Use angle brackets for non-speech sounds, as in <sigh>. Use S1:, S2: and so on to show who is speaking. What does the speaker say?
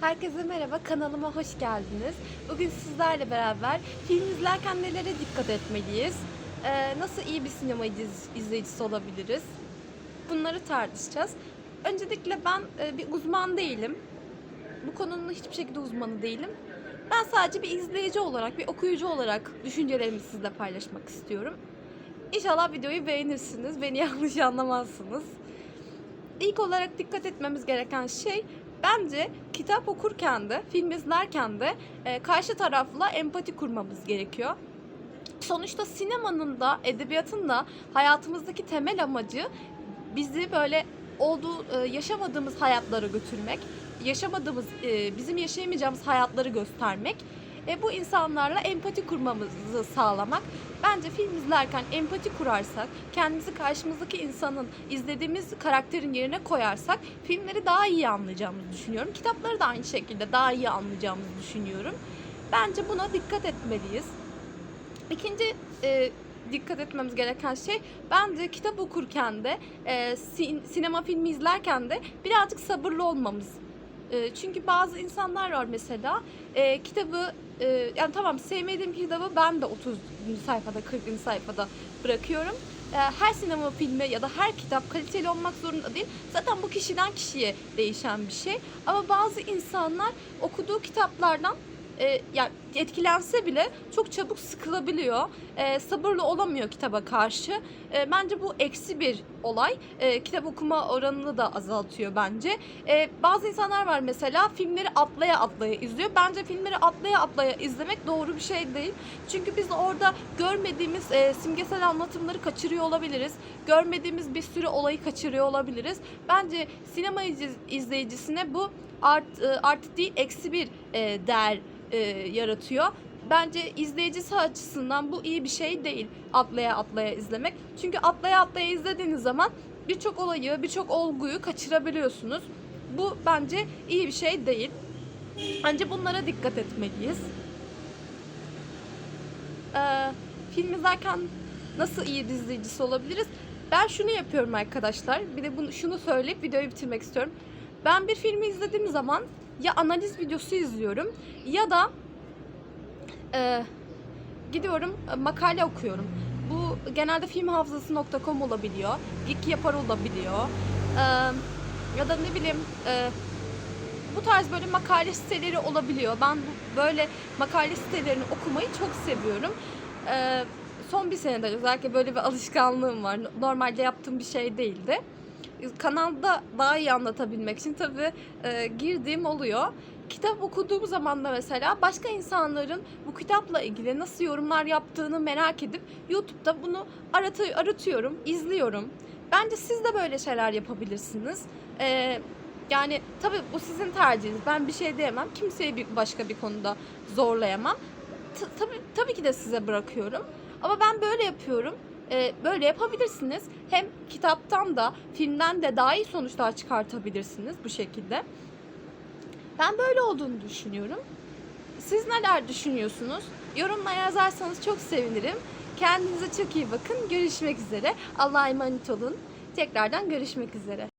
S1: Herkese merhaba, kanalıma hoş geldiniz. Bugün sizlerle beraber film izlerken nelere dikkat etmeliyiz? Ee, nasıl iyi bir sinema iz- izleyicisi olabiliriz? Bunları tartışacağız. Öncelikle ben e, bir uzman değilim. Bu konunun hiçbir şekilde uzmanı değilim. Ben sadece bir izleyici olarak, bir okuyucu olarak düşüncelerimi sizle paylaşmak istiyorum. İnşallah videoyu beğenirsiniz, beni <laughs> yanlış anlamazsınız. İlk olarak dikkat etmemiz gereken şey bence kitap okurken de, film izlerken de e, karşı tarafla empati kurmamız gerekiyor. Sonuçta sinemanın da, edebiyatın da hayatımızdaki temel amacı bizi böyle olduğu e, yaşamadığımız hayatlara götürmek, yaşamadığımız, e, bizim yaşayamayacağımız hayatları göstermek. E, bu insanlarla empati kurmamızı sağlamak. Bence film izlerken empati kurarsak, kendimizi karşımızdaki insanın izlediğimiz karakterin yerine koyarsak filmleri daha iyi anlayacağımızı düşünüyorum. Kitapları da aynı şekilde daha iyi anlayacağımızı düşünüyorum. Bence buna dikkat etmeliyiz. İkinci e, dikkat etmemiz gereken şey bence kitap okurken de e, sin- sinema filmi izlerken de birazcık sabırlı olmamız. E, çünkü bazı insanlar var mesela e, kitabı e, yani tamam sevmediğim kitabı ben de 30. sayfada 40. sayfada bırakıyorum. E, her sinema filmi ya da her kitap kaliteli olmak zorunda değil. Zaten bu kişiden kişiye değişen bir şey. Ama bazı insanlar okuduğu kitaplardan e, yani etkilense bile çok çabuk sıkılabiliyor. E, sabırlı olamıyor kitaba karşı. E, bence bu eksi bir olay. E, kitap okuma oranını da azaltıyor bence. E, bazı insanlar var mesela filmleri atlaya atlaya izliyor. Bence filmleri atlaya atlaya izlemek doğru bir şey değil. Çünkü biz orada görmediğimiz e, simgesel anlatımları kaçırıyor olabiliriz. Görmediğimiz bir sürü olayı kaçırıyor olabiliriz. Bence sinema iz- izleyicisine bu art, e, artı değil eksi bir e, değer e, yaratıyor. Bence izleyicisi açısından bu iyi bir şey değil atlaya atlaya izlemek. Çünkü atlaya atlaya izlediğiniz zaman birçok olayı, birçok olguyu kaçırabiliyorsunuz. Bu bence iyi bir şey değil. Bence bunlara dikkat etmeliyiz. Ee, film izlerken nasıl iyi bir izleyicisi olabiliriz? Ben şunu yapıyorum arkadaşlar. Bir de bunu şunu söyleyip videoyu bitirmek istiyorum. Ben bir filmi izlediğim zaman ya analiz videosu izliyorum ya da e, gidiyorum makale okuyorum. Bu genelde filmhafızası.com olabiliyor. Geek yapar olabiliyor. E, ya da ne bileyim e, bu tarz böyle makale siteleri olabiliyor. Ben böyle makale sitelerini okumayı çok seviyorum. E, son bir senede özellikle böyle bir alışkanlığım var. Normalde yaptığım bir şey değildi. Kanalda daha iyi anlatabilmek için tabii e, girdiğim oluyor. Kitap okuduğum zaman da mesela başka insanların bu kitapla ilgili nasıl yorumlar yaptığını merak edip YouTube'da bunu aratı, aratıyorum, izliyorum. Bence siz de böyle şeyler yapabilirsiniz. Ee, yani tabii bu sizin tercihiniz. Ben bir şey diyemem. Kimseyi bir başka bir konuda zorlayamam. Tabii tabii ki de size bırakıyorum. Ama ben böyle yapıyorum. Ee, böyle yapabilirsiniz. Hem kitaptan da filmden de daha iyi sonuçlar çıkartabilirsiniz bu şekilde. Ben böyle olduğunu düşünüyorum. Siz neler düşünüyorsunuz? Yorumlara yazarsanız çok sevinirim. Kendinize çok iyi bakın. Görüşmek üzere. Allah'a emanet olun. Tekrardan görüşmek üzere.